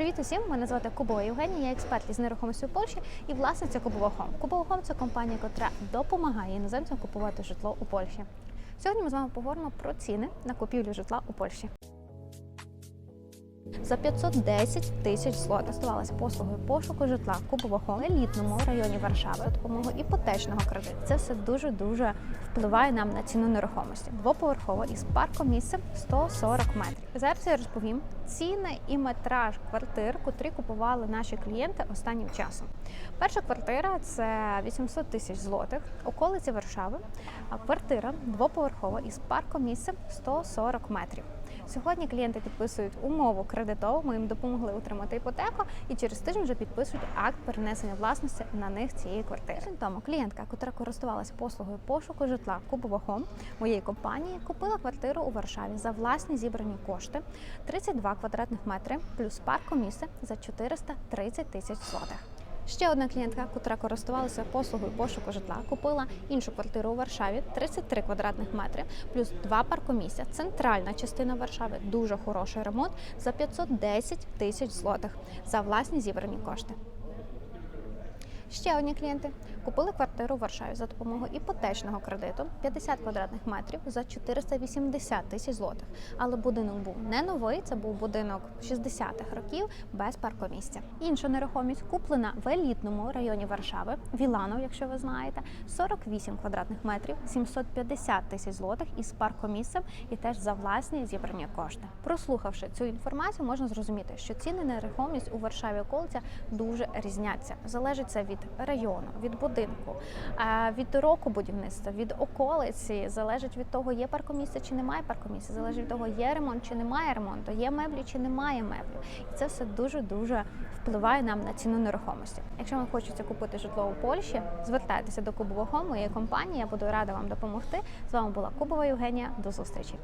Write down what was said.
Привіт усім! Мене звати Кубова Євгенія, я експерт із нерухомості у Польщі і власниця Кубова Хом. Кубова Хом це компанія, яка допомагає іноземцям купувати житло у Польщі. Сьогодні ми з вами поговоримо про ціни на купівлю житла у Польщі. За 510 тисяч злотих користувалася послугою пошуку житла в елітному районі Варшави за допомогою іпотечного кредиту. Це все дуже дуже впливає нам на ціну нерухомості. Двоповерхово із паркомісцем 140 метрів. Зараз я розповім ціни і метраж квартир, котрі купували наші клієнти останнім часом. Перша квартира це 800 тисяч злотих, околиці Варшави. А квартира двоповерхова із паркомісцем 140 метрів. Сьогодні клієнти підписують умову кредитову. Ми їм допомогли отримати іпотеку, і через тиждень вже підписують акт перенесення власності на них цієї квартири. Тому клієнтка, яка користувалася послугою пошуку житла Кубова Хом моєї компанії, купила квартиру у Варшаві за власні зібрані кошти 32 квадратних метри плюс паркомісце за 430 тисяч злотих. Ще одна клієнтка, котра користувалася послугою пошуку житла, купила іншу квартиру у Варшаві 33 квадратних метри, плюс два паркомісця. Центральна частина Варшави, дуже хороший ремонт за 510 тисяч злотих за власні зібрані кошти. Ще одні клієнти купили квартиру у Варшаві за допомогою іпотечного кредиту 50 квадратних метрів за 480 тисяч злотих. Але будинок був не новий, це був будинок 60-х років без паркомісця. Інша нерухомість куплена в елітному районі Варшави, Віланов, якщо ви знаєте, 48 квадратних метрів, 750 тисяч злотих із паркомісцем і теж за власні зібрані кошти. Прослухавши цю інформацію, можна зрозуміти, що ціни на нерухомість у Варшаві околиця дуже різняться. Залежить це від району, від будинку, від року будівництва, від околиці. Залежить від того, є паркомісце чи немає паркомісця. Залежить від того, є ремонт чи немає ремонту, є меблі чи немає меблі. І це все дуже дуже впливає нам на ціну нерухомості. Якщо вам хочеться купити житло у Польщі, звертайтеся до Кубового моєї компанії. Я буду рада вам допомогти. З вами була Кубова Євгенія. До зустрічі.